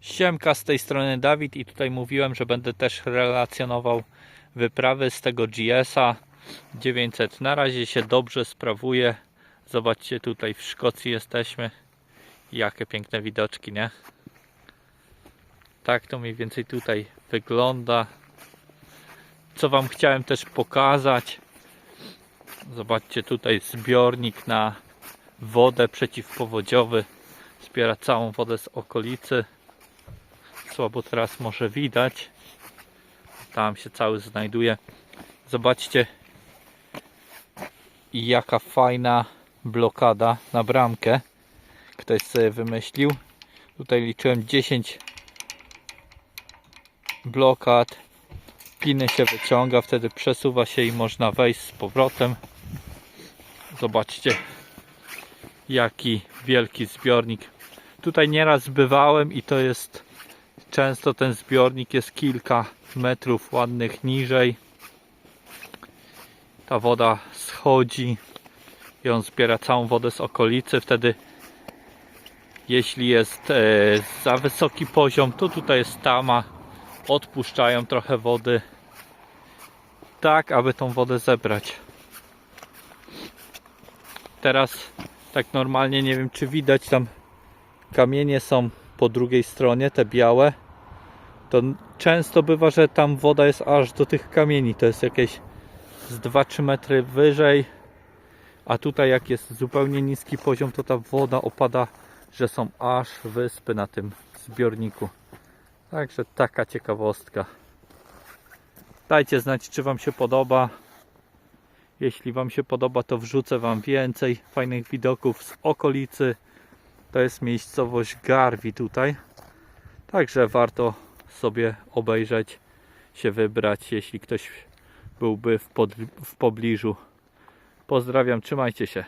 Siemka z tej strony Dawid i tutaj mówiłem, że będę też relacjonował wyprawy z tego GS-a 900. Na razie się dobrze sprawuje. Zobaczcie tutaj w Szkocji jesteśmy. Jakie piękne widoczki, nie? Tak to mniej więcej tutaj wygląda. Co Wam chciałem też pokazać. Zobaczcie tutaj zbiornik na wodę przeciwpowodziowy. Zbiera całą wodę z okolicy słabo teraz może widać. Tam się cały znajduje. Zobaczcie jaka fajna blokada na bramkę. Ktoś sobie wymyślił. Tutaj liczyłem 10 blokad. Piny się wyciąga, wtedy przesuwa się i można wejść z powrotem. Zobaczcie jaki wielki zbiornik. Tutaj nieraz bywałem i to jest Często ten zbiornik jest kilka metrów ładnych niżej. Ta woda schodzi i on zbiera całą wodę z okolicy. Wtedy, jeśli jest e, za wysoki poziom, to tutaj jest tama. Odpuszczają trochę wody, tak aby tą wodę zebrać. Teraz, tak normalnie, nie wiem czy widać, tam kamienie są po drugiej stronie, te białe, to często bywa, że tam woda jest aż do tych kamieni. To jest jakieś z 2-3 metry wyżej. A tutaj jak jest zupełnie niski poziom, to ta woda opada, że są aż wyspy na tym zbiorniku. Także taka ciekawostka. Dajcie znać, czy Wam się podoba. Jeśli Wam się podoba, to wrzucę Wam więcej fajnych widoków z okolicy. To jest miejscowość Garwi tutaj. Także warto sobie obejrzeć, się wybrać, jeśli ktoś byłby w, pod, w pobliżu. Pozdrawiam, trzymajcie się.